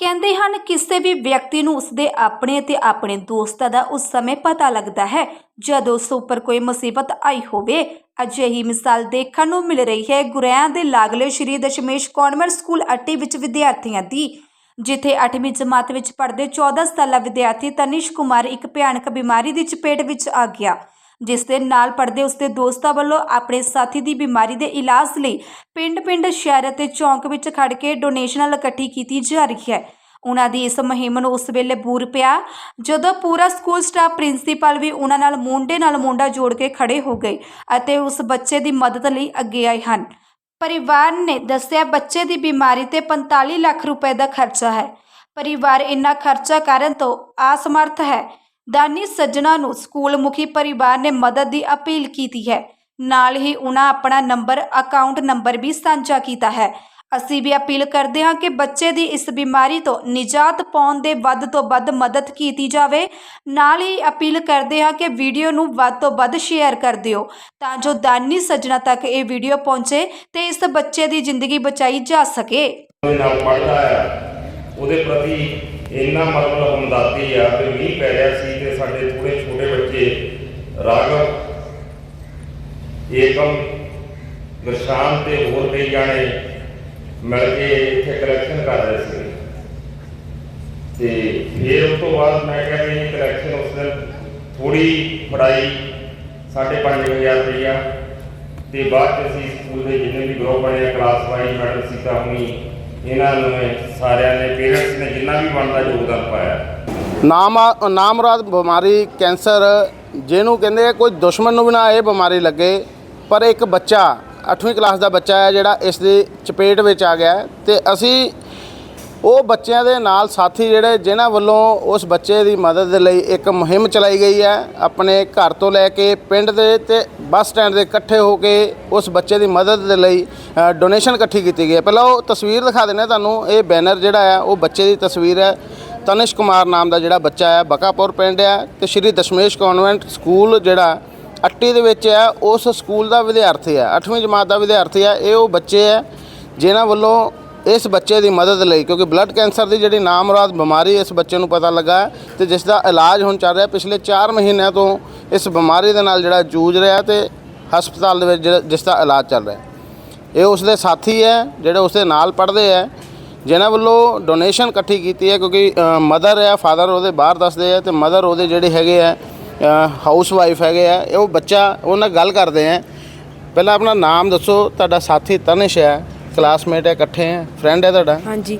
ਕਹਿੰਦੇ ਹਨ, ਕਿਸੇ ਵੀ ਵਿਅਕਤੀ ਨੂੰ ਉਸਦੇ ਆਪਣੇ ਅਤੇ ਆਪਣੇ ਦੋਸਤਾਂ ਦਾ ਉਸ ਸਮੇਂ ਪਤਾ ਲੱਗਦਾ ਹੈ ਜਦੋਂ ਉਸ ਉੱਪਰ ਕੋਈ ਮੁਸੀਬਤ ਆਈ ਹੋਵੇ। ਅਜਿਹੀ ਮਿਸਾਲ ਦੇਖਣ ਨੂੰ ਮਿਲ ਰਹੀ ਹੈ ਗੁਰਿਆਂ ਦੇ ਲਾਗਲੇ ਸ਼੍ਰੀ ਦਸ਼ਮੇਸ਼ ਕਨਵੈਂਟ ਸਕੂਲ ਅੱਟੀ ਵਿੱਚ ਵਿਦਿਆਰਥੀਆਂ ਦੀ, ਜਿੱਥੇ 8ਵੀਂ ਜਮਾਤ ਵਿੱਚ ਪੜ੍ਹਦੇ 14 ਸਾਲਾ ਵਿਦਿਆਰਥੀ ਤਨਿਸ਼ ਕੁਮਾਰ ਇੱਕ ਭਿਆਨਕ ਬਿਮਾਰੀ ਦੀ ਚਪੇਟ ਵਿੱਚ ਆ ਗਿਆ। ਜਿਸ ਦੇ ਨਾਲ ਪੜ੍ਹਦੇ ਉਸਦੇ ਦੋਸਤਾਂ ਵੱਲੋਂ ਆਪਣੇ ਸਾਥੀ ਦੀ ਬਿਮਾਰੀ ਦੇ ਇਲਾਜ ਲਈ ਪਿੰਡ-ਪਿੰਡ, ਸ਼ਹਿਰ ਅਤੇ ਚੌਂਕ ਵਿੱਚ ਖੜ ਕੇ ਡੋਨੇਸ਼ਨਾਂ ਇਕੱਠੀ ਕੀਤੀ ਜਾ ਰਹੀ ਹੈ। ਉਹਨਾਂ ਦੀ ਇਸ ਮੁਹਿੰਮ ਨੂੰ ਉਸ ਵੇਲੇ ਬੂਰ ਪਿਆ, ਜਦੋਂ ਪੂਰਾ ਸਕੂਲ ਸਟਾਫ ਪ੍ਰਿੰਸੀਪਲ ਵੀ ਉਹਨਾਂ ਨਾਲ ਮੁੰਡੇ ਨਾਲ ਮੁੰਡਾ ਜੋੜ ਕੇ ਖੜੇ ਹੋ ਗਏ ਅਤੇ ਉਸ ਬੱਚੇ ਦੀ ਮਦਦ ਲਈ ਅੱਗੇ ਆਏ ਹਨ। ਪਰਿਵਾਰ ਨੇ ਦੱਸਿਆ, ਬੱਚੇ ਦੀ ਬਿਮਾਰੀ ਤੇ 45 ਲੱਖ ਰੁਪਏ ਦਾ ਖਰਚਾ ਹੈ। ਪਰਿਵਾਰ ਇੰਨਾ ਖਰਚਾ ਕਰਨ ਤੋਂ ਅਸਮਰਥ ਹੈ। ਦਾਨੀ ਸੱਜਣਾ ਨੂੰ ਸਕੂਲ ਮੁਖੀ ਪਰਿਵਾਰ ਨੇ ਮਦਦ ਦੀ ਅਪੀਲ ਕੀਤੀ ਹੈ। ਨਾਲ ਹੀ ਉਹਨਾਂ ਆਪਣਾ ਨੰਬਰ, ਅਕਾਊਂਟ ਨੰਬਰ ਵੀ ਸਾਂਝਾ ਕੀਤਾ ਹੈ। ਅਸੀਂ ਵੀ ਅਪੀਲ ਕਰਦੇ ਹਾਂ ਕਿ ਬੱਚੇ ਦੀ ਇਸ ਬਿਮਾਰੀ ਤੋਂ ਨਿਜਾਤ ਪਾਉਣ ਦੇ ਵੱਧ ਤੋਂ ਵੱਧ ਮਦਦ ਕੀਤੀ ਜਾਵੇ। ਨਾਲ ਹੀ ਅਪੀਲ ਕਰਦੇ ਹਾਂ ਕਿ ਵੀਡੀਓ ਨੂੰ ਵੱਧ ਤੋਂ ਵੱਧ ਸ਼ੇਅਰ ਕਰ ਦਿਓ, ਤਾਂ ਜੋ ਦਾਨੀ ਸੱਜਣਾ ਤੱਕ ਇਹ ਵੀਡੀਓ ਪਹੁੰਚੇ ਤੇ ਇਸ ਬੱਚੇ ਦੀ ਜ਼ਿੰਦਗੀ ਬਚਾਈ ਜਾ ਸਕੇ। ਨਾਲ ਪੜਦਾ ਆ ਉਹਦੇ ਪ੍ਰਤੀ ਇੰਨਾ ਮਤਲਬ ਹਮਦਰਦੀ ਆ ਕਿ ਮੀਂਹ ਪੈ ਰਿਹਾ ਸੀ ਤੇ ਸਾਡੇ ਥੋੜੇ ਛੋਟੇ ਬੱਚੇ ਰਾਗਵ ਏਕਮ ਗੁਰਸ਼ਾਨ ਤੇ ਹੋਰ ਕਈ ਜਾਣੇ ਮਿਲ ਕੇ ਇੱਥੇ ਕਲੈਕਸ਼ਨ ਕਰ ਰਹੇ ਸੀ। ਤੇ ਫਿਰ ਉਸ ਤੋਂ ਬਾਅਦ ਮੈਂ ਕਿਹਾ ਵੀ ਕਲੈਕਸ਼ਨ ਉਸ ਦਿਨ ਥੋੜੀ ਫੜਾਈ 5.5000 ਰੁਪਈਆ। ਤੇ ਬਾਅਦ ਚ ਅਸੀਂ ਸਕੂਲ ਦੇ ਜਿੰਨੇ ਵੀ ਗਰੁੱਪ ਬਣੇ ਆ ਕਲਾਸ ਵਾਈਜ਼ ਮੈਡਮ ਸੀਤਾ ਹੁਣੀ ਇਹਨਾਂ ਨੇ ਸਾਰਿਆਂ ਨੇ ਪੇਰੈਂਟਸ ਨੇ ਜਿੰਨਾ ਵੀ ਬਣਦਾ ਯੋਗਦਾਨ ਪਾਇਆ। ਨਾਮ ਨਾਮਰਾਦ ਬਿਮਾਰੀ ਕੈਂਸਰ, ਜਿਹਨੂੰ ਕਹਿੰਦੇ ਕੋਈ ਦੁਸ਼ਮਣ ਨੂੰ ਵੀ ਨਾ ਇਹ ਬਿਮਾਰੀ ਲੱਗੇ, ਪਰ ਇੱਕ ਬੱਚਾ 8ਵੀਂ ਕਲਾਸ ਦਾ ਬੱਚਾ ਹੈ ਜਿਹੜਾ ਇਸ ਦੀ ਚਪੇਟ ਵਿੱਚ ਆ ਗਿਆ। ਹੈ ਤੇ ਅਸੀਂ ਉਹ ਬੱਚਿਆਂ ਦੇ ਨਾਲ ਸਾਥੀ ਜਿਹੜੇ ਜਿਨ੍ਹਾਂ ਵੱਲੋਂ ਉਸ ਬੱਚੇ ਦੀ ਮਦਦ ਦੇ ਲਈ ਇੱਕ ਮੁਹਿੰਮ ਚਲਾਈ ਗਈ ਹੈ, ਆਪਣੇ ਘਰ ਤੋਂ ਲੈ ਕੇ ਪਿੰਡ ਦੇ ਤੇ ਬੱਸ ਸਟੈਂਡ ਦੇ ਇਕੱਠੇ ਹੋ ਕੇ ਉਸ ਬੱਚੇ ਦੀ ਮਦਦ ਦੇ ਲਈ ਡੋਨੇਸ਼ਨ ਇਕੱਠੀ ਕੀਤੀ ਗਈ ਹੈ। ਪਹਿਲਾਂ ਉਹ ਤਸਵੀਰ ਦਿਖਾ ਦਿੰਦੇ ਤੁਹਾਨੂੰ। ਇਹ ਬੈਨਰ ਜਿਹੜਾ ਹੈ, ਉਹ ਬੱਚੇ ਦੀ ਤਸਵੀਰ ਹੈ। ਤਨਿਸ਼ ਕੁਮਾਰ ਨਾਮ ਦਾ ਜਿਹੜਾ ਬੱਚਾ ਹੈ, ਬਕਾਪੁਰ ਪਿੰਡ ਹੈ ਤੇ ਸ਼੍ਰੀ ਦਸ਼ਮੇਸ਼ ਕਨਵੈਂਟ ਸਕੂਲ ਜਿਹੜਾ ਅੱਟੀ ਦੇ ਵਿੱਚ ਹੈ, ਉਸ ਸਕੂਲ ਦਾ ਵਿਦਿਆਰਥੀ ਹੈ। 8ਵੀਂ ਜਮਾਤ ਦਾ ਵਿਦਿਆਰਥੀ ਹੈ। ਇਹ ਉਹ ਬੱਚੇ ਹੈ, ਜਿਨ੍ਹਾਂ ਵੱਲੋਂ ਇਸ ਬੱਚੇ ਦੀ ਮਦਦ ਲਈ, ਕਿਉਂਕਿ ਬਲੱਡ ਕੈਂਸਰ ਦੀ ਜਿਹੜੀ ਨਾਮਰਾਦ ਬਿਮਾਰੀ ਇਸ ਬੱਚੇ ਨੂੰ ਪਤਾ ਲੱਗਾ ਹੈ ਤੇ ਜਿਸ ਦਾ ਇਲਾਜ ਹੁਣ ਚੱਲ ਰਿਹਾ, ਪਿਛਲੇ 4 ਮਹੀਨਿਆਂ ਤੋਂ ਇਸ ਬਿਮਾਰੀ ਦੇ ਨਾਲ ਜਿਹੜਾ ਜੂਝ ਰਿਹਾ ਤੇ ਹਸਪਤਾਲ ਦੇ ਵਿੱਚ ਜਿਹੜਾ- ਜਿਸ ਦਾ ਇਲਾਜ ਚੱਲ ਰਿਹਾ। ਇਹ ਉਸ ਦੇ ਸਾਥੀ ਹੈ, ਜਿਹੜੇ ਉਸ ਦੇ ਨਾਲ ਪੜ੍ਹਦੇ ਹੈ, ਜਿਨ੍ਹਾਂ ਵੱਲੋਂ ਡੋਨੇਸ਼ਨ ਇਕੱਠੀ ਕੀਤੀ ਹੈ ਕਿਉਂਕਿ ਮਦਰ ਹੈ ਫਾਦਰ ਉਹਦੇ ਬਾਹਰ ਦੱਸਦੇ ਆ ਤੇ ਮਦਰ ਉਹਦੇ ਜਿਹੜੇ ਹੈਗੇ ਆ ਹਾਊਸ ਵਾਈਫ ਹੈਗੇ ਆ ਉਹ ਬੱਚਾ, ਉਹਨਾਂ ਨਾਲ ਗੱਲ ਕਰਦੇ ਆ ਪਹਿਲਾਂ ਆਪਣਾ ਨਾਮ ਦੱਸੋ, ਤੁਹਾਡਾ ਸਾਥੀ ਤਨਿਸ਼ ਹੈ ਕਲਾਸਮੇਟ ਹੈ, ਇਕੱਠੇ ਹੈ ਫਰੈਂਡ ਹੈ ਤੁਹਾਡਾ? ਹਾਂਜੀ।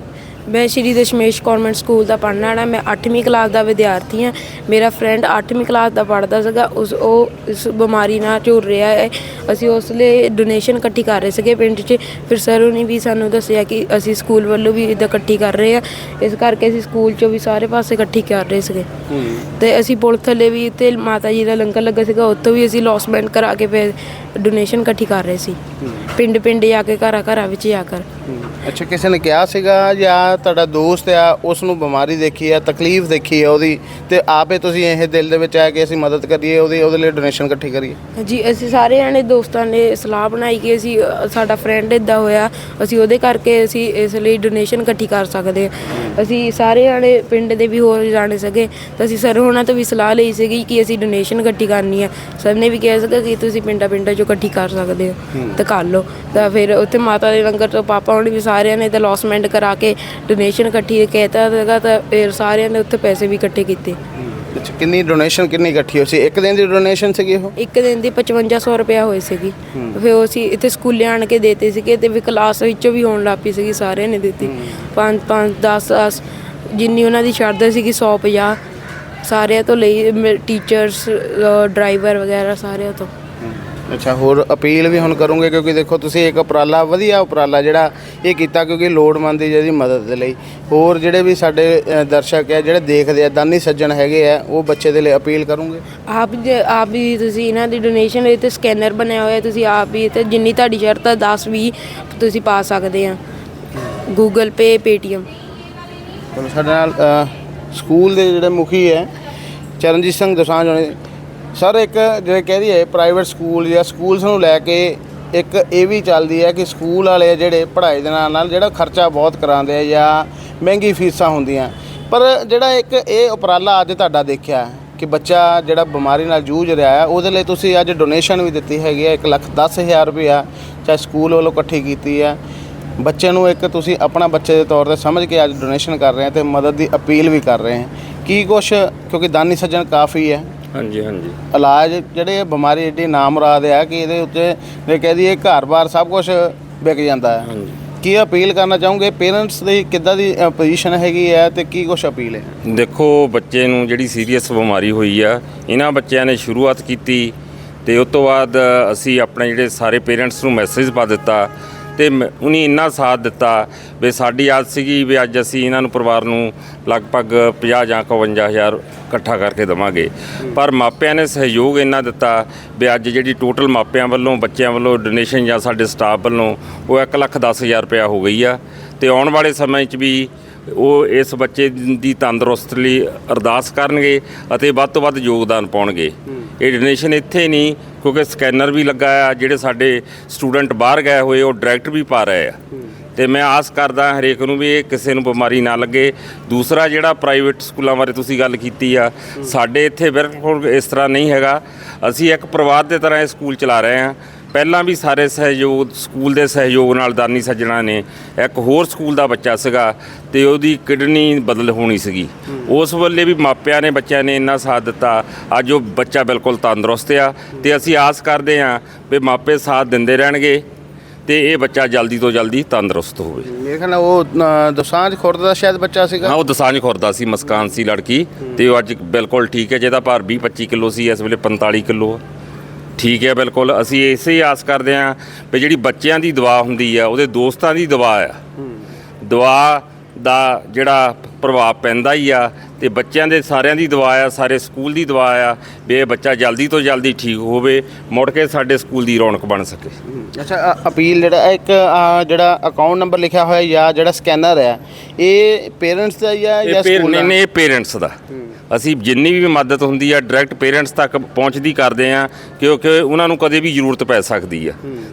ਮੈਂ ਸ਼੍ਰੀ ਦਸ਼ਮੇਸ਼ ਕਨਵੈਂਟ ਸਕੂਲ ਦਾ ਪੜ੍ਹਨ ਵਾਲਾ ਮੈਂ 8ਵੀਂ ਕਲਾਸ ਦਾ ਵਿਦਿਆਰਥੀ ਹਾਂ। ਮੇਰਾ ਫਰੈਂਡ 8ਵੀਂ ਕਲਾਸ ਦਾ ਪੜ੍ਹਦਾ ਸੀਗਾ ਉਸ ਉਹ ਇਸ ਬਿਮਾਰੀ ਨਾਲ ਝੁਰ ਰਿਹਾ ਹੈ। ਅਸੀਂ ਉਸ ਲਈ ਡੋਨੇਸ਼ਨ ਇਕੱਠੀ ਕਰ ਰਹੇ ਸੀਗੇ ਪਿੰਡ 'ਚ। ਫਿਰ ਸਰ ਉਹਨੇ ਵੀ ਸਾਨੂੰ ਦੱਸਿਆ ਕਿ ਅਸੀਂ ਸਕੂਲ ਵੱਲੋਂ ਵੀ ਇਦਾਂ ਇਕੱਠੀ ਕਰ ਰਹੇ ਆ ਇਸ ਕਰਕੇ ਅਸੀਂ ਸਕੂਲ 'ਚੋਂ ਵੀ ਸਾਰੇ ਪਾਸੇ ਇਕੱਠੀ ਕਰ ਰਹੇ ਸੀਗੇ। ਤੇ ਅਸੀਂ ਪੁਲ ਥੱਲੇ ਵੀ ਤੇ ਮਾਤਾ ਜੀ ਦਾ ਲੰਗਰ ਲੱਗਾ ਸੀਗਾ ਉੱਥੋਂ ਵੀ ਅਸੀਂ ਲੌਸਮੈਂਟ ਕਰਾ ਕੇ ਫਿਰ ਡੋਨੇਸ਼ਨ ਇਕੱਠੀ ਕਰ ਰਹੇ ਸੀ। ਪਿੰਡ ਪਿੰਡ ਜਾ ਕੇ ਘਰਾਂ ਘਰਾਂ ਵਿੱਚ ਜਾ ਕਰ ਅੱਛਾ ਕਿਸੇ ਨੇ ਕਿਹਾ ਸੀਗਾ ਜਾਂ ਤੁਹਾਡਾ ਦੋਸਤ ਆ ਉਸ ਨੂੰ ਬਿਮਾਰੀ ਦੇਖੀ ਆ ਤਕਲੀਫ ਦੇਖੀ ਆ ਉਹਦੀ ਤੇ ਆਪੇ ਤੁਸੀਂ ਇਹ ਦਿਲ ਦੇ ਵਿੱਚ ਆਇਆ ਕਿ ਅਸੀਂ ਮਦਦ ਕਰੀਏ ਉਹਦੀ ਉਹਦੇ ਲਈ ਡੋਨੇਸ਼ਨ ਇਕੱਠੀ ਕਰੀਏ? ਜੀ ਅਸੀਂ ਸਾਰੇ ਜਾਣੇ ਦੋਸਤਾਂ ਨੇ ਸਲਾਹ ਬਣਾਈ ਕਿ ਅਸੀਂ ਸਾਡਾ ਫਰੈਂਡ ਇਦਾਂ ਹੋਇਆ ਅਸੀਂ ਉਹਦੇ ਕਰਕੇ ਅਸੀਂ ਇਸ ਲਈ ਡੋਨੇਸ਼ਨ ਇਕੱਠੀ ਕਰ ਸਕਦੇ ਹਾਂ। ਅਸੀਂ ਸਾਰੇ ਜਾਣੇ ਪਿੰਡ ਦੇ ਵੀ ਹੋਰ ਜਾਣੇ ਸਕੇ ਤਾਂ ਅਸੀਂ ਸਰ ਹੋਣਾ ਤੋਂ ਵੀ ਸਲਾਹ ਲਈ ਸੀਗੀ ਕਿ ਅਸੀਂ ਡੋਨੇਸ਼ਨ ਇਕੱਠੀ ਕਰਨੀ ਹੈ ਸਰ ਨੇ ਵੀ ਕਿਹਾ ਸੀਗਾ ਕਿ ਤੁਸੀਂ ਪਿੰਡਾਂ ਪਿੰਡਾਂ ਚੋਂ ਇਕੱਠੀ ਕਰ ਸਕਦੇ ਹੋ। ਤਾਂ ਕਰ ਲਓ। ਤਾਂ ਫਿਰ ਉੱਥੇ ਮਾਤਾ ਦੇ ਲੰਗਰ ਤੋਂ ਪਾਪਾ ਹੁਣ ਵੀ ਸਾਰਿਆਂ ਨੇ ਤਾਂ ਲੌਸਮੈਂਟ ਕਰਾ ਕੇ ਡੋਨੇਸ਼ਨ ਇਕੱਠੀ ਕਹਿਤਾ ਸੀਗਾ ਤਾਂ ਫਿਰ ਸਾਰਿਆਂ ਨੇ ਉੱਥੇ ਪੈਸੇ ਵੀ ਇਕੱਠੇ ਕੀਤੇ। ਅੱਛਾ ਕਿੰਨੀ ਡੋਨੇਸ਼ਨ ਕਿੰਨੀ ਇਕੱਠੀ ਹੋਈ ਸੀ? ਇੱਕ ਦਿਨ ਦੀ ਡੋਨੇਸ਼ਨ ਸੀਗੀ ਉਹ? ਇੱਕ ਦਿਨ ਦੀ 5500 ਰੁਪਇਆ ਹੋਏ ਸੀਗੀ। ਫਿਰ ਉਹ ਅਸੀਂ ਇੱਥੇ ਸਕੂਲੇ ਆਣ ਕੇ ਦੇਤੇ ਸੀਗੇ ਤੇ ਵੀ ਕਲਾਸ ਵਿੱਚੋਂ ਵੀ ਹੋਣ ਲੱਗ ਪਈ ਸੀਗੀ ਸਾਰਿਆਂ ਨੇ ਦਿੱਤੀ। 5 5 10 10 ਜਿੰਨੀ ਉਹਨਾਂ ਦੀ ਸ਼ਰਧਾ ਸੀਗੀ 150 ਸਾਰਿਆਂ ਤੋਂ ਲਈ ਟੀਚਰਸ ਡਰਾਈਵਰ ਵਗੈਰਾ ਸਾਰਿਆਂ ਤੋਂ। ਅੱਛਾ ਹੋਰ ਅਪੀਲ ਵੀ ਹੁਣ ਕਰੂੰਗੇ ਕਿਉਂਕਿ ਦੇਖੋ ਤੁਸੀਂ ਇੱਕ ਉਪਰਾਲਾ ਵਧੀਆ ਉਪਰਾਲਾ ਜਿਹੜਾ ਇਹ ਕੀਤਾ ਕਿਉਂਕਿ ਲੋੜਵੰਦ ਦੀ ਜਿਹਦੀ ਮਦਦ ਦੇ ਲਈ। ਹੋਰ ਜਿਹੜੇ ਵੀ ਸਾਡੇ ਅ, ਦਰਸ਼ਕ ਹੈ ਜਿਹੜੇ ਦੇਖਦੇ ਆ ਦਾਨੀ ਸੱਜਣ ਹੈਗੇ ਆ ਉਹ ਬੱਚੇ ਦੇ ਲਈ ਅਪੀਲ ਕਰੂੰਗੇ। ਆਪ ਜੇ- ਆਪ ਵੀ ਤੁਸੀਂ ਇਹਨਾਂ ਦੀ ਡੋਨੇਸ਼ਨ ਇਹ ਤੇ ਸਕੈਨਰ ਬਣਿਆ ਹੋਇਆ ਤੁਸੀਂ ਆਪ ਵੀ ਤੇ ਜਿੰਨੀ ਤੁਹਾਡੀ ਸ਼ਰਤ ਹੈ 10 20 ਤੁਸੀਂ ਪਾ ਸਕਦੇ ਆ। ਗੂਗਲ ਪੇ ਪੇਟੀਐਮ ਚਲੋ ਸਾਡੇ ਨਾਲ ਅ, ਸਕੂਲ ਦੇ ਜਿਹੜੇ ਮੁਖੀ ਹੈ ਚਰਨਜੀਤ ਸਿੰਘ ਦੋਸਾਂਝ ਹੋਣੇ ਸਰ, ਇੱਕ ਜਿਹੜੇ ਕਹਿ ਰਹੀ ਪ੍ਰਾਈਵੇਟ ਸਕੂਲ ਜਾਂ ਸਕੂਲਸ ਨੂੰ ਲੈ ਕੇ ਇੱਕ ਇਹ ਵੀ ਚੱਲਦੀ ਹੈ ਕਿ ਸਕੂਲ ਵਾਲੇ ਜਿਹੜੇ ਪੜ੍ਹਾਈ ਦੇ ਨਾਲ ਨਾਲ ਜਿਹੜਾ ਖਰਚਾ ਬਹੁਤ ਕਰਾਉਂਦੇ ਆ ਜਾਂ ਮਹਿੰਗੀ ਫੀਸਾਂ ਹੁੰਦੀਆਂ। ਪਰ ਜਿਹੜਾ ਇੱਕ ਇਹ ਉਪਰਾਲਾ ਅੱਜ ਤੁਹਾਡਾ ਦੇਖਿਆ ਕਿ ਬੱਚਾ ਜਿਹੜਾ ਬਿਮਾਰੀ ਨਾਲ ਜੂਝ ਰਿਹਾ ਹੈ, ਉਹਦੇ ਲਈ ਤੁਸੀਂ ਅੱਜ ਡੋਨੇਸ਼ਨ ਵੀ ਦਿੱਤੀ ਹੈਗੀ ਹੈ 1 ਲੱਖ ਦਸ ਹਜ਼ਾਰ ਰੁਪਇਆ ਚਾਹੇ ਸਕੂਲ ਵੱਲੋਂ ਇਕੱਠੀ ਕੀਤੀ ਹੈ। ਬੱਚੇ ਨੂੰ ਇੱਕ ਤੁਸੀਂ ਆਪਣਾ ਬੱਚੇ ਦੇ ਤੌਰ ਤੇ ਸਮਝ ਕੇ ਅੱਜ ਡੋਨੇਸ਼ਨ ਕਰ ਰਹੇ ਹੋ ਤੇ ਮਦਦ ਦੀ ਅਪੀਲ ਵੀ ਕਰ ਰਹੇ ਹੋ ਕੀ ਕੁਛ, ਕਿਉਂਕਿ ਦਾਨੀ ਸੱਜਣ ਕਾਫੀ ਹੈ ਹਾਂਜੀ ਹਾਂਜੀ। ਇਲਾਜ ਜਿਹੜੇ ਇਹ ਬਿਮਾਰੀ ਏਡੀ ਨਾਮੁਰਾਦ ਹੈ ਕਿ ਇਹਦੇ ਉੱਤੇ ਜੇ ਕਹਿ ਦਈਏ ਘਰ-ਬਾਰ ਸਭ ਕੁਝ ਵਿਕ ਜਾਂਦਾ ਹੈ। ਹਾਂਜੀ। ਕੀ ਅਪੀਲ ਕਰਨਾ ਚਾਹੋਗੇ? ਪੇਰੈਂਟਸ ਦੀ ਕਿੱਦਾਂ ਦੀ ਪੋਜੀਸ਼ਨ ਹੈਗੀ ਹੈ ਤੇ ਕੀ ਕੁਛ ਅਪੀਲ ਹੈ? ਦੇਖੋ ਬੱਚੇ ਨੂੰ ਜਿਹੜੀ ਸੀਰੀਅਸ ਬਿਮਾਰੀ ਹੋਈ ਆ ਇਹਨਾਂ ਬੱਚਿਆਂ ਨੇ ਸ਼ੁਰੂਆਤ ਕੀਤੀ ਤੇ ਉਸ ਤੋਂ ਬਾਅਦ ਅਸੀਂ ਆਪਣੇ ਜਿਹੜੇ ਸਾਰੇ ਪੇਰੈਂਟਸ ਨੂੰ ਮੈਸੇਜ ਪਾ ਦਿੱਤਾ ਤੇ ਮ- ਉਹਨੇ ਇੰਨਾ ਸਾਥ ਦਿੱਤਾ ਵੀ ਸਾਡੀ ਆਸ ਸੀਗੀ ਵੀ ਅੱਜ ਅਸੀਂ ਇਹਨਾਂ ਨੂੰ ਪਰਿਵਾਰ ਨੂੰ ਲਗਭਗ 50 ਜਾਂ 51000 ਇਕੱਠਾ ਕਰਕੇ ਦਵਾਂਗੇ। ਪਰ ਮਾਪਿਆਂ ਨੇ ਸਹਿਯੋਗ ਇੰਨਾ ਦਿੱਤਾ ਵੀ ਅੱਜ ਜਿਹੜੀ ਟੋਟਲ ਮਾਪਿਆਂ ਵੱਲੋਂ, ਬੱਚਿਆਂ ਵੱਲੋਂ ਡੋਨੇਸ਼ਨ ਜਾਂ ਸਾਡੇ ਸਟਾਫ ਵੱਲੋਂ ਉਹ 1 ਲੱਖ 10 ਹਜ਼ਾਰ ਰੁਪਇਆ ਹੋ ਗਈ ਆ। ਤੇ ਆਉਣ ਵਾਲੇ ਸਮੇਂ 'ਚ ਵੀ ਉਹ ਇਸ ਬੱਚੇ ਦੀ ਤੰਦਰੁਸਤ ਲਈ ਅਰਦਾਸ ਕਰਨਗੇ ਅਤੇ ਵੱਧ ਤੋਂ ਵੱਧ ਯੋਗਦਾਨ ਪਾਉਣਗੇ। ਇਹ ਡੋਨੇਸ਼ਨ ਇੱਥੇ ਨਹੀਂ, ਕਿਉਂਕਿ ਸਕੈਨਰ ਵੀ ਲੱਗਾ ਆ, ਜਿਹੜੇ ਸਾਡੇ ਸਟੂਡੈਂਟ ਬਾਹਰ ਗਏ ਹੋਏ, ਉਹ ਡਾਇਰੈਕਟ ਵੀ ਪਾ ਰਹੇ ਆ। ਤੇ ਮੈਂ ਆਸ ਕਰਦਾ ਹਰੇਕ ਨੂੰ ਵੀ ਇਹ ਕਿਸੇ ਨੂੰ ਬਿਮਾਰੀ ਨਾ ਲੱਗੇ। ਦੂਸਰਾ ਜਿਹੜਾ ਪ੍ਰਾਈਵੇਟ ਸਕੂਲਾਂ ਬਾਰੇ ਤੁਸੀਂ ਗੱਲ ਕੀਤੀ ਆ, ਸਾਡੇ ਇੱਥੇ ਬਿਲਕੁਲ ਇਸ ਤਰ੍ਹਾਂ ਨਹੀਂ ਹੈਗਾ। ਅਸੀਂ ਇੱਕ ਪਰਿਵਾਰ ਦੇ ਤਰ੍ਹਾਂ ਇਹ ਸਕੂਲ ਚਲਾ ਰਹੇ ਹਾਂ। ਪਹਿਲਾਂ ਵੀ ਸਾਰੇ ਸਹਿਯੋਗ, ਸਕੂਲ ਦੇ ਸਹਿਯੋਗ ਨਾਲ ਦਾਨੀ ਸੱਜਣਾ ਨੇ ਇੱਕ ਹੋਰ ਸਕੂਲ ਦਾ ਬੱਚਾ ਸੀਗਾ ਤੇ ਉਹਦੀ ਕਿਡਨੀ ਬਦਲ ਹੋਣੀ ਸੀਗੀ। ਉਸ ਵੇਲੇ ਵੀ ਮਾਪਿਆਂ ਨੇ ਬੱਚਿਆਂ ਨੇ ਇੰਨਾ ਸਾਥ ਦਿੱਤਾ। ਅੱਜ ਉਹ ਬੱਚਾ ਬਿਲਕੁਲ ਤੰਦਰੁਸਤ ਆ ਤੇ ਅਸੀਂ ਆਸ ਕਰਦੇ ਹਾਂ ਵੀ ਮਾਪੇ ਸਾਥ ਦਿੰਦੇ ਰਹਿਣਗੇ। ਤੇ ਇਹ ਬੱਚਾ ਜਲਦੀ ਤੋਂ ਜਲਦੀ ਤੰਦਰੁਸਤ ਹੋਵੇ। ਮੇਰੇ ਖਿਆਲ ਨਾਲ ਉਹ ਅ, ਦੋਸਾਂਝ ਖੁਰਦ ਦਾ ਸ਼ਾਇਦ ਬੱਚਾ ਸੀਗਾ। ਹਾਂ ਉਹ ਦਸਾਂਝ ਖੁਰਦਾ ਸੀ ਮਸਕਾਨ ਸੀ ਲੜਕੀ। ਤੇ ਉਹ ਅੱਜ ਬਿਲਕੁਲ ਠੀਕ ਹੈ ਜਿਹਦਾ ਭਾਰ 20 25 ਕਿਲੋ ਸੀ ਇਸ ਵੇਲੇ 45 ਕਿਲੋ ਆ। ਠੀਕ ਹੈ ਬਿਲਕੁਲ। ਅਸੀਂ ਇਸੇ ਹੀ ਆਸ ਕਰਦੇ ਹਾਂ ਵੀ ਜਿਹੜੀ ਬੱਚਿਆਂ ਦੀ ਦਵਾ ਹੁੰਦੀ ਆ ਉਹਦੇ ਦੋਸਤਾਂ ਦੀ ਦਵਾ ਆ। ਦਵਾ ਦਾ ਜਿਹੜਾ ਪ੍ਰਭਾਵ ਪੈਂਦਾ ਹੀ ਆ ਤੇ ਬੱਚਿਆਂ ਦੇ ਸਾਰਿਆਂ ਦੀ ਦਵਾ ਆ ਸਾਰੇ ਸਕੂਲ ਦੀ ਦਵਾ ਆ ਵੀ ਇਹ ਬੱਚਾ ਜਲਦੀ ਤੋਂ ਜਲਦੀ ਠੀਕ ਹੋਵੇ ਮੁੜ ਕੇ ਸਾਡੇ ਸਕੂਲ ਦੀ ਰੌਣਕ ਬਣ ਸਕੇ। ਅੱਛਾ ਅ- ਅਪੀਲ ਜਿਹੜਾ ਇੱਕ ਅ, ਜਿਹੜਾ ਅਕਾਊਂਟ ਨੰਬਰ ਲਿਖਿਆ ਹੋਇਆ ਜਾਂ ਜਿਹੜਾ ਸਕੈਨਰ ਹੈ ਇਹ ਪੇਰੈਂਟਸ ਦਾ ਜਾਂ ਇਹ ਜਾਂ ਪੇਰ ਸਕੂਲ ਦਾ? ਨੇ ਪੇਰੈਂਟਸ ਦਾ ਅਸੀਂ ਜਿੰਨੀ ਵੀ ਮਦਦ ਹੁੰਦੀ ਆ ਡਾਇਰੈਕਟ ਪੇਰੈਂਟਸ ਤੱਕ ਪਹੁੰਚਦੀ ਕਰਦੇ ਆ ਕਿਉਂਕਿ ਉਹਨਾਂ ਨੂੰ ਕਦੇ ਵੀ ਜ਼ਰੂਰਤ ਪੈ ਸਕਦੀ ਆ।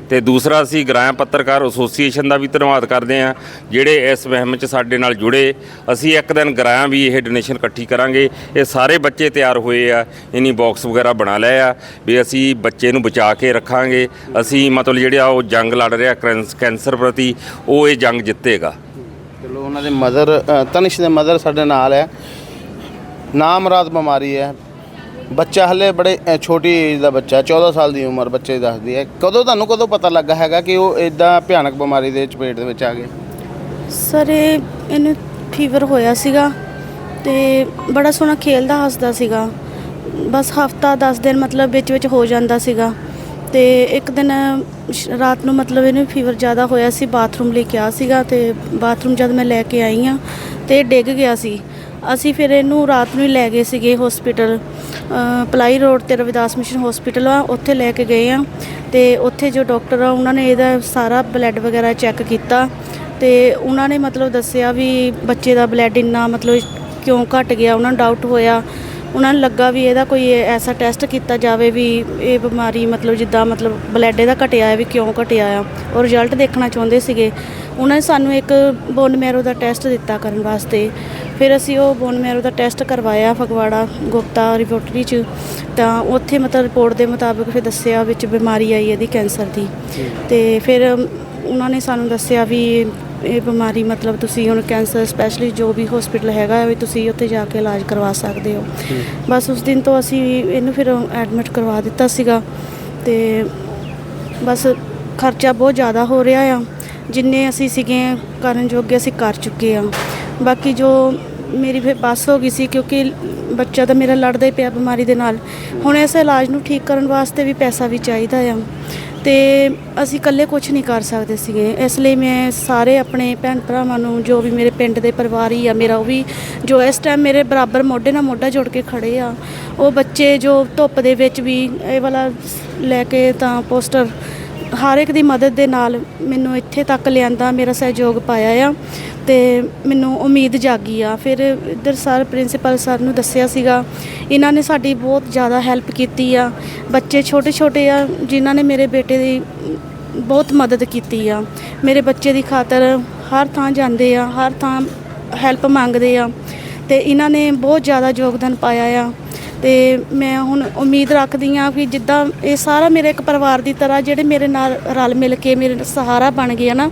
ਤੇ ਦੂਸਰਾ ਅਸੀਂ ਗ੍ਰਾਮ ਪੱਤਰਕਾਰ ਐਸੋਸੀਏਸ਼ਨ ਦਾ ਵੀ ਧੰਨਵਾਦ ਕਰਦੇ ਆ ਜਿਹੜੇ ਇਸ ਮੁਹਿੰਮ 'ਚ ਸਾਡੇ ਨਾਲ ਜੁੜੇ ਅਸੀਂ ਇੱਕ ਦਿਨ ਗ੍ਰਾਮ ਵੀ ਇਹ ਡੋਨੇਸ਼ਨ ਇਕੱਠੀ ਕਰਾਂਗੇ। ਇਹ ਸਾਰੇ ਬੱਚੇ ਤਿਆਰ ਹੋਏ ਆ। ਇਨੀ ਬਾਕਸ ਵਗੈਰਾ ਬਣਾ ਲਏ ਆ ਵੀ ਅਸੀਂ ਬੱਚੇ ਨੂੰ ਬਚਾ ਕੇ ਰੱਖਾਂਗੇ। ਅਸੀਂ ਮਤਲਬ ਜਿਹੜਾ ਉਹ ਜੰਗ ਲੜ ਰਿਹਾ ਕੈਂਸ- ਕੈਂਸਰ ਪ੍ਰਤੀ ਉਹ ਇਹ ਜੰਗ ਜਿੱਤੇਗਾ। ਚਲੋ ਉਹਨਾਂ ਦੇ ਮਦਰ ਤਨਿਸ਼ ਦੇ ਮਦਰ ਸਾਡੇ ਨਾਲ ਹੈ। ਨਾਮਰਾਦ ਬਿਮਾਰੀ ਹੈ। ਬੱਚਾ ਹਲੇ ਬੜੇ ਛੋਟੀ ਏਜ ਦਾ ਬੱਚਾ ਹੈ, 14 ਸਾਲ ਦੀ ਉਮਰ ਬੱਚੇ ਦੱਸਦੀ ਹੈ। ਕਦੋਂ ਤੁਹਾਨੂੰ ਕਦੋਂ ਪਤਾ ਲੱਗਾ ਹੈਗਾ ਕਿ ਉਹ ਇਦਾਂ ਭਿਆਨਕ ਬਿਮਾਰੀ ਦੇ ਚਪੇਟ ਦੇ ਵਿੱਚ ਆ ਗਏ? ਸਰ ਇਹ ਇਹਨੂੰ ਫੀਵਰ ਹੋਇਆ ਸੀਗਾ ਤੇ ਬੜਾ ਸੋਹਣਾ ਖੇਲਦਾ ਹੱਸਦਾ ਸੀਗਾ। ਬਸ ਹਫਤਾ 10 ਦਿਨ ਮਤਲਬ ਵਿੱਚ ਵਿੱਚ ਹੋ ਜਾਂਦਾ ਸੀਗਾ ਤੇ ਇੱਕ ਦਿਨ ਸ਼- ਰਾਤ ਨੂੰ ਮਤਲਬ ਇਹਨੂੰ ਫੀਵਰ ਜ਼ਿਆਦਾ ਹੋਇਆ ਸੀ ਬਾਥਰੂਮ ਲਈ ਕਿਹਾ ਸੀਗਾ ਤੇ ਬਾਥਰੂਮ ਜਦ ਮੈਂ ਲੈ ਕੇ ਆਈ ਆ ਤੇ ਡਿੱਗ ਗਿਆ ਸੀ। ਅਸੀਂ ਫਿਰ ਇਹਨੂੰ ਰਾਤ ਨੂੰ ਹੀ ਲੈ ਗਏ ਸੀਗੇ ਹਸਪੀਟਲ ਪਲਾਈ ਰੋਡ ਤੇ ਰਵਿਦਾਸ ਮਿਸ਼ਨ ਹਸਪੀਟਲ ਆ, ਉੱਥੇ ਲੈ ਕੇ ਗਏ ਆ ਤੇ ਉੱਥੇ ਜੋ ਡਾਕਟਰ ਆ, ਉਹਨਾਂ ਨੇ ਇਹਦਾ ਸਾਰਾ ਬਲੱਡ ਵਗੈਰਾ ਚੈੱਕ ਕੀਤਾ ਤੇ ਉਹਨਾਂ ਨੇ ਮਤਲਬ ਦੱਸਿਆ ਵੀ ਬੱਚੇ ਦਾ ਬਲੱਡ ਇੰਨਾ ਮਤਲਬ ਕਿਉਂ ਘਟ ਗਿਆ ਉਹਨਾਂ ਨੂੰ ਡਾਊਟ ਹੋਇਆ। ਉਹਨਾਂ ਨੂੰ ਲੱਗਾ ਵੀ ਇਹਦਾ ਕੋਈ ਐਸਾ ਟੈਸਟ ਕੀਤਾ ਜਾਵੇ ਵੀ ਇਹ ਬਿਮਾਰੀ ਮਤਲਬ ਜਿੱਦਾਂ ਮਤਲਬ ਬਲੱਡ ਇਹਦਾ ਘਟਿਆ ਹੈ ਵੀ ਕਿਉਂ ਘਟਿਆ ਆ। ਉਹ ਰਿਜ਼ਲਟ ਦੇਖਣਾ ਚਾਹੁੰਦੇ ਸੀਗੇ। ਉਹਨਾਂ ਨੇ ਸਾਨੂੰ ਇੱਕ ਬੋਨ ਮੈਰੋ ਦਾ ਟੈਸਟ ਦਿੱਤਾ ਕਰਨ ਵਾਸਤੇ। ਫਿਰ ਅਸੀਂ ਉਹ ਬੋਨ ਮੈਰੋ ਦਾ ਟੈਸਟ ਕਰਵਾਇਆ ਫਗਵਾੜਾ ਗੁਪਤਾ ਰਿਪੋਰਟਰੀ ਚ। ਤਾਂ ਉੱਥੇ ਮਤਲਬ ਰਿਪੋਰਟ ਦੇ ਮੁਤਾਬਕ ਫਿਰ ਦੱਸਿਆ ਵਿੱਚ ਬਿਮਾਰੀ ਆਈ ਇਹਦੀ ਕੈਂਸਰ ਦੀ। ਤੇ ਫਿਰ ਉਹਨਾਂ ਨੇ ਸਾਨੂੰ ਦੱਸਿਆ ਵੀ ਇਹ ਬਿਮਾਰੀ ਮਤਲਬ ਤੁਸੀਂ ਹੁਣ ਕੈਂਸਰ ਸਪੈਸ਼ਲੀ ਜੋ ਵੀ ਹਸਪੀਟਲ ਹੈਗਾ ਵੀ ਤੁਸੀਂ ਉੱਥੇ ਜਾ ਕੇ ਇਲਾਜ ਕਰਵਾ ਸਕਦੇ ਹੋ। ਬਸ ਉਸ ਦਿਨ ਤੋਂ ਅਸੀਂ ਇਹਨੂੰ ਫਿਰ ਐਡਮਿਟ ਕਰਵਾ ਦਿੱਤਾ ਸੀਗਾ ਤੇ ਬਸ ਖਰਚਾ ਬਹੁਤ ਜ਼ਿਆਦਾ ਹੋ ਰਿਹਾ ਆ। ਜਿੰਨੇ ਅਸੀਂ ਸੀਗੇ ਕਰਨ ਜੋਗੇ ਅਸੀਂ ਕਰ ਚੁੱਕੇ ਆ। ਬਾਕੀ ਜੋ ਮੇਰੀ ਫਿਰ ਬੱਸ ਹੋ ਗਈ ਸੀ ਕਿਉਂਕਿ ਬੱਚਾ ਤਾਂ ਮੇਰਾ ਲੜਦਾ ਹੀ ਪਿਆ ਬਿਮਾਰੀ ਦੇ ਨਾਲ। ਹੁਣ ਇਸ ਇਲਾਜ ਨੂੰ ਠੀਕ ਕਰਨ ਵਾਸਤੇ ਵੀ ਪੈਸਾ ਵੀ ਚਾਹੀਦਾ ਆ। ਤੇ ਅਸੀਂ ਇਕੱਲੇ ਕੁਝ ਨਹੀਂ ਕਰ ਸਕਦੇ ਸੀਗੇ। ਇਸ ਲਈ ਮੈਂ ਸਾਰੇ ਆਪਣੇ ਭੈਣ ਭਰਾਵਾਂ ਨੂੰ, ਜੋ ਵੀ ਮੇਰੇ ਪਿੰਡ ਦੇ ਪਰਿਵਾਰੀ ਆ, ਮੇਰਾ ਉਹ ਵੀ ਜੋ ਇਸ ਟਾਈਮ ਮੇਰੇ ਬਰਾਬਰ ਮੋਢੇ ਨਾਲ ਮੋਢਾ ਜੋੜ ਕੇ ਖੜੇ ਆ, ਉਹ ਬੱਚੇ ਜੋ ਧੁੱਪ ਦੇ ਵਿੱਚ ਵੀ ਇਹ ਵਾਲਾ ਲੈ ਕੇ ਤਾਂ ਪੋਸਟਰ ਹਰ ਇੱਕ ਦੀ ਮਦਦ ਦੇ ਨਾਲ ਮੈਨੂੰ ਇੱਥੇ ਤੱਕ ਲਿਆਂਦਾ, ਮੇਰਾ ਸਹਿਯੋਗ ਪਾਇਆ ਆ ਤੇ ਮੈਨੂੰ ਉਮੀਦ ਜਾਗੀ ਆ। ਫਿਰ ਇੱਧਰ ਸਰ, ਪ੍ਰਿੰਸੀਪਲ ਸਰ ਨੂੰ ਦੱਸਿਆ ਸੀਗਾ, ਇਹਨਾਂ ਨੇ ਸਾਡੀ ਬਹੁਤ ਜ਼ਿਆਦਾ ਹੈਲਪ ਕੀਤੀ ਆ। ਬੱਚੇ ਛੋਟੇ ਛੋਟੇ ਆ, ਜਿਨ੍ਹਾਂ ਨੇ ਮੇਰੇ ਬੇਟੇ ਦੀ ਬਹੁਤ ਮਦਦ ਕੀਤੀ ਆ। ਮੇਰੇ ਬੱਚੇ ਦੀ ਖਾਤਰ ਹਰ ਥਾਂ ਜਾਂਦੇ ਆ, ਹਰ ਥਾਂ ਹੈਲਪ ਮੰਗਦੇ ਆ ਤੇ ਇਹਨਾਂ ਨੇ ਬਹੁਤ ਜ਼ਿਆਦਾ ਯੋਗਦਾਨ ਪਾਇਆ ਆ। ਤੇ ਮੈਂ ਹੁਣ ਉਮੀਦ ਰੱਖਦੀ ਆ ਕਿ ਜਿੱਦਾਂ ਇਹ ਸਾਰਾ ਮੇਰੇ ਇੱਕ ਪਰਿਵਾਰ ਦੀ ਤਰ੍ਹਾਂ ਜਿਹੜੇ ਮੇਰੇ ਨਾਲ ਰਲ ਮਿਲ ਕੇ ਮੇਰੇ ਸਹਾਰਾ ਬਣ ਗਏ ਨਾ,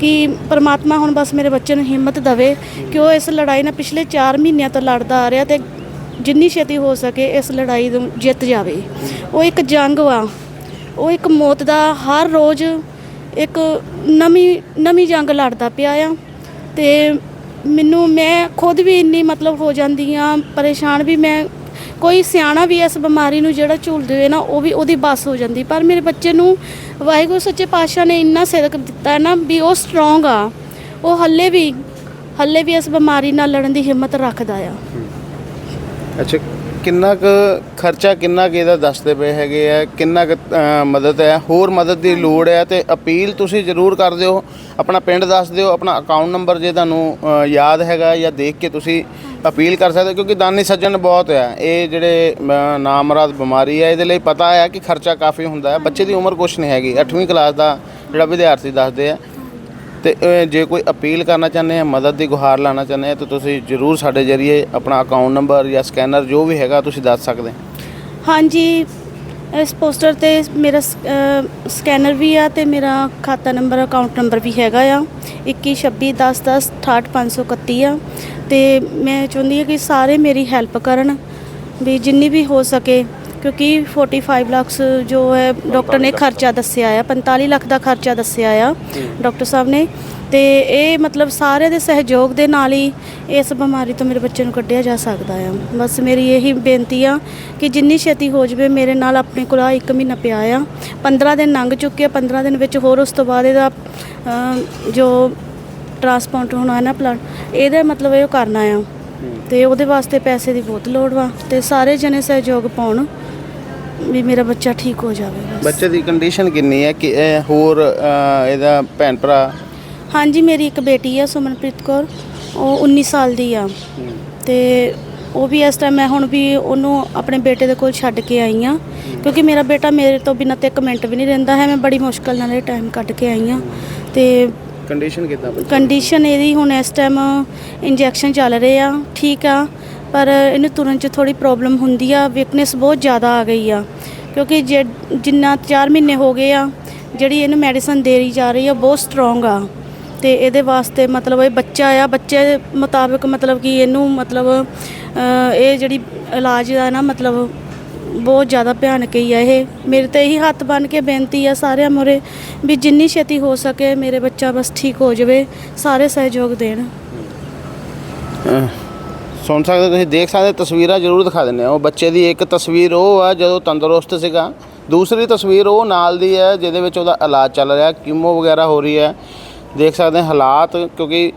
ਕਿ ਪਰਮਾਤਮਾ ਹੁਣ ਬਸ ਮੇਰੇ ਬੱਚੇ ਨੂੰ ਹਿੰਮਤ ਦੇਵੇ ਕਿ ਉਹ ਇਸ ਲੜਾਈ ਨਾਲ ਪਿਛਲੇ 4 ਮਹੀਨਿਆਂ ਤੋਂ ਲੜਦਾ ਆ ਰਿਹਾ ਤੇ ਜਿੰਨੀ ਛੇਤੀ ਹੋ ਸਕੇ ਇਸ ਲੜਾਈ ਨੂੰ ਜਿੱਤ ਜਾਵੇ। ਉਹ ਇੱਕ ਜੰਗ ਵਾ, ਉਹ ਇੱਕ ਮੌਤ ਦਾ ਹਰ ਰੋਜ਼ ਇੱਕ ਨਵੀਂ ਨਵੀਂ ਜੰਗ ਲੜਦਾ ਪਿਆ ਆ ਤੇ ਮੈਨੂੰ, ਮੈਂ ਖੁਦ ਵੀ ਇੰਨੀ ਮਤਲਬ ਹੋ ਜਾਂਦੀ ਆ ਪਰੇਸ਼ਾਨ ਵੀ ਮੈਂ ਕੋਈ ਸਿਆਣਾ ਵੀ ਇਸ ਬਿਮਾਰੀ ਨੂੰ ਜਿਹੜਾ ਝੂਲਦੇ ਹੋਏ ਨਾ ਉਹ ਵੀ ਉਹਦੀ ਬਸ ਹੋ ਜਾਂਦੀ। ਪਰ ਮੇਰੇ ਬੱਚੇ ਨੂੰ ਵਾਹਿਗੁਰੂ ਸੱਚੇ ਪਾਤਸ਼ਾਹ ਨੇ ਇੰਨਾ ਸਿਦਕ ਦਿੱਤਾ ਨਾ ਵੀ ਉਹ ਸਟਰੋਂਗ ਆ। ਉਹ ਹੱਲੇ ਵੀ ਹੱਲੇ ਵੀ ਇਸ ਬਿਮਾਰੀ ਨਾਲ ਲੜਨ ਦੀ ਹਿੰਮਤ ਰੱਖਦਾ ਆ। ਅੱਛਾ ਕਿੰਨਾ ਕੁ ਖਰਚਾ ਕਿੰਨਾ ਕੁ ਇਹਦਾ ਦੱਸਦੇ ਪਏ ਹੈਗੇ ਆ? ਕਿੰਨਾ ਕੁ ਅ, ਮਦਦ ਹੈ? ਹੋਰ ਮਦਦ ਦੀ ਲੋੜ ਹੈ ਤੇ ਅਪੀਲ ਤੁਸੀਂ ਜ਼ਰੂਰ ਕਰ ਦਿਓ ਆਪਣਾ ਪਿੰਡ ਦੱਸ ਦਿਓ ਆਪਣਾ ਅਕਾਊਂਟ ਨੰਬਰ ਜੇ ਤੁਹਾਨੂੰ ਅ, ਯਾਦ ਹੈਗਾ ਜਾਂ ਦੇਖ ਕੇ ਤੁਸੀਂ ਅਪੀਲ ਕਰ ਸਕਦੇ ਕਿਉਂਕਿ ਦਾਨੀ ਸੱਜਣ ਬਹੁਤ ਆ ਇਹ ਜਿਹੜੇ ਨਾਮਰਾਦ ਬਿਮਾਰੀ ਆ ਇਹਦੇ ਲਈ ਪਤਾ ਹੈ ਕਿ ਖਰਚਾ ਕਾਫੀ ਹੁੰਦਾ ਹੈ। ਬੱਚੇ ਦੀ ਉਮਰ ਕੁਛ ਨਹੀਂ ਹੈਗੀ। 8ਵੀਂ ਕਲਾਸ ਦਾ ਜਿਹੜਾ ਵਿਦਿਆਰਥੀ ਦੱਸਦੇ ਆ। ਤੇ ਜੇ ਕੋਈ ਅਪੀਲ ਕਰਨਾ ਚਾਹੁੰਦੇ ਆ, ਮਦਦ ਦੀ ਗੁਹਾਰ ਲਾਣਾ ਚਾਹੁੰਦੇ ਆ, ਤਾਂ ਤੁਸੀਂ ਜਰੂਰ ਸਾਡੇ ਜਰੀਏ ਆਪਣਾ ਅਕਾਊਂਟ ਨੰਬਰ ਜਾਂ ਸਕੈਨਰ ਜੋ ਵੀ ਹੈਗਾ, ਤੁਸੀਂ ਦੱਸ ਸਕਦੇ ਹਾਂਜੀ ਇਸ ਪੋਸਟਰ ਤੇ ਮੇਰਾ ਸ- ਸਕੈਨਰ ਵੀ ਆ ਤੇ ਮੇਰਾ ਖਾਤਾ ਨੰਬਰ, ਅਕਾਊਂਟ ਨੰਬਰ ਵੀ ਹੈਗਾ ਆ। 21261010 ਆ। ਤੇ ਮੈਂ ਚਾਹੁੰਦੀ ਹਾਂ ਕਿ ਸਾਰੇ ਮੇਰੀ ਹੈਲਪ ਕਰਨ ਵੀ ਜਿੰਨੀ ਵੀ ਹੋ ਸਕੇ ਕਿਉਂਕਿ 45 ਲੱਖ ਜੋ ਹੈ ਡਾਕਟਰ ਨੇ ਖਰਚਾ ਦੱਸਿਆ ਆ 45 ਲੱਖ ਦਾ ਖਰਚਾ ਦੱਸਿਆ ਆ ਡਾਕਟਰ ਸਾਹਿਬ ਨੇ। ਤੇ ਇਹ ਮਤਲਬ ਸਾਰੇ ਦੇ ਸਹਿਯੋਗ ਦੇ ਨਾਲ ਹੀ ਇਸ ਬਿਮਾਰੀ ਤੋਂ ਮੇਰੇ ਬੱਚੇ ਨੂੰ ਕੱਢਿਆ ਜਾ ਸਕਦਾ ਆ। ਬਸ ਮੇਰੀ ਇਹੀ ਬੇਨਤੀ ਆ ਕਿ ਜਿੰਨੀ ਛੇਤੀ ਹੋ ਜਵੇ ਮੇਰੇ ਨਾਲ ਆਪਣੇ ਕੋਲ ਆ ਇੱਕ ਮਹੀਨਾ ਪਿਆ ਆ। 15 ਦਿਨ ਲੰਘ ਚੁੱਕੇ ਆ 15 ਦਿਨ ਵਿੱਚ ਹੋਰ ਉਸ ਤੋਂ ਬਾਅਦ ਇਹਦਾ ਜੋ ਟਰਾਂਸਪਲਾਂਟ ਹੋਣਾ ਹੈ ਨਾ ਪਲਾਂਟ ਇਹਦਾ ਮਤਲਬ ਇਹ ਕਰਨਾ ਆ। ਤੇ ਉਹਦੇ ਵਾਸਤੇ ਪੈਸੇ ਦੀ ਬਹੁਤ ਲੋੜ ਵਾ ਤੇ ਸਾਰੇ ਜਣੇ ਸਹਿਯੋਗ ਪਾਉਣ। ਵੀ ਮੇਰਾ ਬੱਚਾ ਠੀਕ ਹੋ ਜਾਵੇ ਬਸ। ਬੱਚੇ ਦੀ ਕੰਡੀਸ਼ਨ ਕਿੰਨੀ ਹੈ ਕਿ ਇਹ ਹੋਰ ਇਹਦਾ ਭੈਣ ਭਰਾ? ਹਾਂਜੀ ਮੇਰੀ ਇੱਕ ਬੇਟੀ ਆ ਸੁਮਨਪ੍ਰੀਤ ਕੌਰ। ਉਹ 19 ਸਾਲ ਦੀ ਆ। ਤੇ ਉਹ ਵੀ ਇਸ ਟਾਈਮ ਮੈਂ ਹੁਣ ਵੀ ਉਹਨੂੰ ਆਪਣੇ ਬੇਟੇ ਦੇ ਕੋਲ ਛੱਡ ਕੇ ਆਈ ਆ ਕਿਉਂਕਿ ਮੇਰਾ ਬੇਟਾ ਮੇਰੇ ਤੋਂ ਬਿਨਾਂ ਤੇ ਇੱਕ ਮਿੰਟ ਵੀ ਨਹੀਂ ਰਹਿੰਦਾ ਹੈ। ਮੈਂ ਬੜੀ ਮੁਸ਼ਕਲ ਨਾਲ ਇਹ ਟਾਈਮ ਕੱਢ ਕੇ ਆਈ ਆ ਤੇ ਕੰਡੀਸ਼ਨ ਕਿਦਾਂ ਕੰਡੀਸ਼ਨ ਇਹਦੀ ਹੁਣ ਇਸ ਟਾਈਮ ਇੰਜੈਕਸ਼ਨ ਚੱਲ ਰਹੇ ਆ। ਠੀਕ ਆ। ਪਰ ਇਹਨੂੰ ਤੁਰਨ 'ਚ ਥੋੜੀ ਪ੍ਰੋਬਲਮ ਹੁੰਦੀ ਆ ਵੀਕਨੈਸ ਬਹੁਤ ਜ਼ਿਆਦਾ ਆ ਗਈ ਆ। ਕਿਉਂਕਿ ਜੇ ਜਿੰਨਾ 4 ਮਹੀਨੇ ਹੋ ਗਏ ਆ, ਜਿਹੜੀ ਇਹਨੂੰ ਮੈਡੀਸਨ ਦੇ ਰਹੀ ਜਾ ਰਹੀ ਆ ਬਹੁਤ ਸਟਰੋਂਗ ਆ। ਤੇ ਇਹਦੇ ਵਾਸਤੇ ਮਤਲਬ ਇਹ ਬੱਚਾ ਆ, ਬੱਚੇ ਦੇ ਮੁਤਾਬਕ ਮਤਲਬ ਕਿ ਇਹਨੂੰ ਮਤਲਬ ਇਹ ਜਿਹੜੀ ਇਲਾਜ ਦਾ ਨਾ, ਮਤਲਬ ਬਹੁਤ ਜ਼ਿਆਦਾ ਭਿਆਨਕ ਹੀ ਆ ਇਹ। ਮੇਰੇ ਤੇ ਇਹੀ ਹੱਥ ਬਨ ਕੇ ਬੇਨਤੀ ਆ ਸਾਰਿਆਂ ਮੁਰੇ ਵੀ ਜਿੰਨੀ ਛੇਤੀ ਹੋ ਸਕੇ ਮੇਰੇ ਬੱਚਾ ਬਸ ਠੀਕ ਹੋ ਜਾਵੇ, ਸਾਰੇ ਸਹਿਯੋਗ ਦੇਣ। ਸੁਣ ਸਕਦੇ ਤੁਸੀਂ ਦੇਖ ਸਕਦੇ ਤਸਵੀਰਾਂ ਜ਼ਰੂਰ ਦਿਖਾ ਦਿੰਦੇ ਆ ਉਹ ਬੱਚੇ ਦੀ ਇੱਕ ਤਸਵੀਰ ਉਹ ਆ, ਜਦੋਂ ਤੰਦਰੁਸਤ ਸੀਗਾ। ਦੂਸਰੀ ਤਸਵੀਰ ਉਹ ਨਾਲ ਦੀ ਹੈ, ਜਿਹਦੇ ਵਿੱਚ ਉਹਦਾ ਇਲਾਜ ਚੱਲ ਰਿਹਾ, ਕੀਮੋ ਵਗੈਰਾ ਹੋ ਰਹੀ ਹੈ। ਦੇਖ ਸਕਦੇ ਹਾਲਾਤ, ਕਿਉਂਕਿ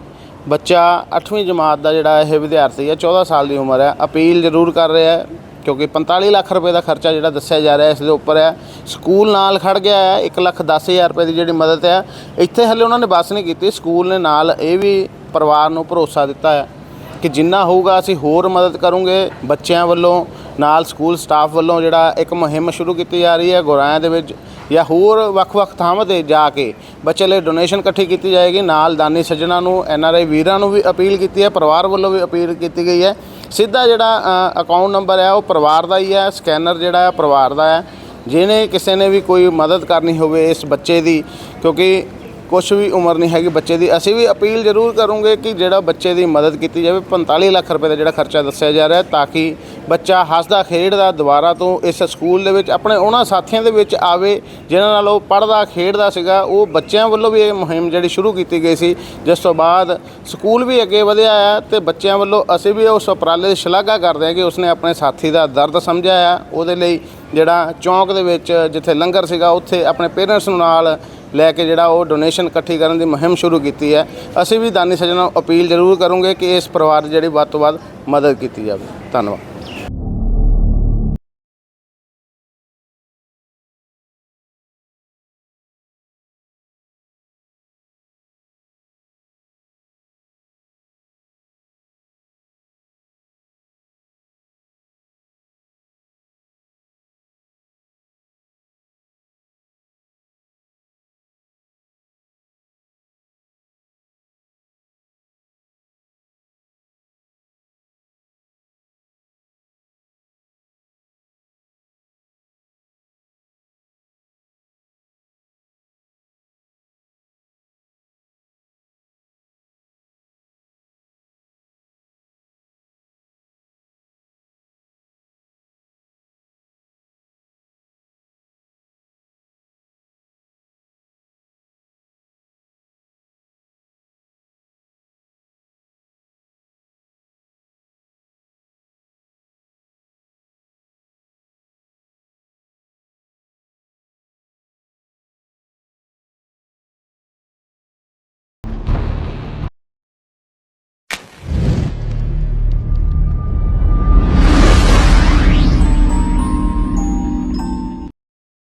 ਬੱਚਾ 8ਵੀਂ ਜਮਾਤ ਦਾ ਜਿਹੜਾ ਇਹ ਵਿਦਿਆਰਥੀ ਹੈ 14 ਸਾਲ ਦੀ ਉਮਰ ਹੈ। ਅਪੀਲ ਜ਼ਰੂਰ ਕਰ ਰਿਹਾ ਹੈ, ਕਿਉਂਕਿ 45 ਲੱਖ ਰੁਪਏ ਦਾ ਖਰਚਾ ਜਿਹੜਾ ਦੱਸਿਆ ਜਾ ਰਿਹਾ, ਇਸ ਦੇ ਉੱਪਰ ਹੈ। ਸਕੂਲ ਨਾਲ ਖੜ ਗਿਆ ਹੈ 1 ਲੱਖ 10 ਹਜ਼ਾਰ ਰੁਪਏ ਦੀ ਜਿਹੜੀ ਮਦਦ ਹੈ। ਇੱਥੇ ਹਲੇ ਉਹਨਾਂ ਨੇ ਬਸ ਨਹੀਂ ਕੀਤੀ, ਸਕੂਲ ਨੇ ਨਾਲ ਇਹ ਵੀ ਪਰਿਵਾਰ ਨੂੰ ਭਰੋਸਾ ਦਿੱਤਾ ਹੈ। ਕਿ ਜਿੰਨਾ ਹੋਊਗਾ ਅਸੀਂ ਹੋਰ ਮਦਦ ਕਰੂੰਗੇ ਬੱਚਿਆਂ ਵੱਲੋਂ, ਨਾਲ ਸਕੂਲ ਸਟਾਫ ਵੱਲੋਂ ਜਿਹੜਾ ਇੱਕ ਮੁਹਿੰਮ ਸ਼ੁਰੂ ਕੀਤੀ ਜਾ ਰਹੀ ਹੈ ਗੁਰਾਇਆਂ ਦੇ ਵਿੱਚ ਜਾਂ ਹੋਰ ਵੱਖ-ਵੱਖ ਥਾਵਾਂ ਤੇ ਜਾ ਕੇ ਬੱਚੇ ਲਈ ਡੋਨੇਸ਼ਨ ਇਕੱਠੀ ਕੀਤੀ ਜਾਏਗੀ। ਨਾਲ ਦਾਨੀ ਸੱਜਣਾ ਨੂੰ, ਐੱਨ ਆਰ ਆਈ ਵੀਰਾਂ ਨੂੰ ਵੀ ਅਪੀਲ ਕੀਤੀ ਹੈ, ਪਰਿਵਾਰ ਵੱਲੋਂ ਵੀ ਅਪੀਲ ਕੀਤੀ ਗਈ ਹੈ। ਸਿੱਧਾ ਜਿਹੜਾ ਅਕਾਊਂਟ ਨੰਬਰ ਹੈ, ਉਹ ਪਰਿਵਾਰ ਦਾ ਹੀ ਹੈ ਸਕੈਨਰ ਜਿਹੜਾ ਹੈ ਪਰਿਵਾਰ ਦਾ ਹੈ। ਜਿਹਨੇ ਕਿਸੇ ਨੇ ਵੀ ਕੋਈ ਮਦਦ ਕਰਨੀ ਹੋਵੇ ਇਸ ਬੱਚੇ ਦੀ, ਕਿਉਂਕਿ ਕੁਛ ਵੀ ਉਮਰ ਨਹੀਂ ਹੈਗੀ ਬੱਚੇ ਦੀ, ਅਸੀਂ ਵੀ ਅਪੀਲ ਜ਼ਰੂਰ ਕਰੂੰਗੇ ਕਿ ਜਿਹੜਾ ਬੱਚੇ ਦੀ ਮਦਦ ਕੀਤੀ ਜਾਵੇ 45 ਲੱਖ ਰੁਪਏ ਦਾ ਜਿਹੜਾ ਖਰਚਾ ਦੱਸਿਆ ਜਾ ਰਿਹਾ ਤਾਂ ਕਿ ਬੱਚਾ ਹੱਸਦਾ, ਖੇਡਦਾ, ਦੁਬਾਰਾ ਤੋਂ ਇਸ ਸਕੂਲ ਦੇ ਵਿੱਚ, ਆਪਣੇ ਉਹਨਾਂ ਸਾਥੀਆਂ ਦੇ ਵਿੱਚ ਆਵੇ, ਜਿਨ੍ਹਾਂ ਨਾਲ ਉਹ ਪੜ੍ਹਦਾ, ਖੇਡਦਾ ਸੀਗਾ, ਉਹ ਬੱਚਿਆਂ ਵੱਲੋਂ ਵੀ ਇਹ ਮੁਹਿੰਮ ਜਿਹੜੀ ਸ਼ੁਰੂ ਕੀਤੀ ਗਈ ਸੀ, ਜਿਸ ਤੋਂ ਬਾਅਦ ਸਕੂਲ ਵੀ ਅੱਗੇ ਵਧਿਆ ਹੈ ਤੇ ਬੱਚਿਆਂ ਵੱਲੋਂ ਅਸੀਂ ਵੀ ਉਸ ਉਪਰਾਲੇ ਦੀ ਸ਼ਲਾਘਾ ਕਰਦੇ ਹਾਂ ਕਿ ਉਸਨੇ ਆਪਣੇ ਸਾਥੀ ਦਾ ਦਰਦ ਸਮਝਿਆ ਹੈ ਉਹਦੇ ਲਈ ਜਿਹੜਾ ਚੌਂਕ ਦੇ ਵਿੱਚ ਜਿੱਥੇ ਲੰਗਰ ਸੀਗਾ, ਉੱਥੇ ਆਪਣੇ ਪੇਰੈਂਟਸ ਨੂੰ ਨਾਲ ਲੈ ਕੇ ਜਿਹੜਾ ਉਹ ਡੋਨੇਸ਼ਨ ਇਕੱਠੀ ਕਰਨ ਦੀ ਮੁਹਿੰਮ ਸ਼ੁਰੂ ਕੀਤੀ ਹੈ। ਅਸੀਂ ਵੀ ਦਾਨੀ ਸੱਜਣਾਂ ਨੂੰ ਅਪੀਲ ਜ਼ਰੂਰ ਕਰੂੰਗੇ ਕਿ ਇਸ ਪਰਿਵਾਰ ਦੀ ਜਿਹੜੀ ਵੱਧ ਤੋਂ ਵੱਧ ਮਦਦ ਕੀਤੀ ਜਾਵੇ। ਧੰਨਵਾਦ।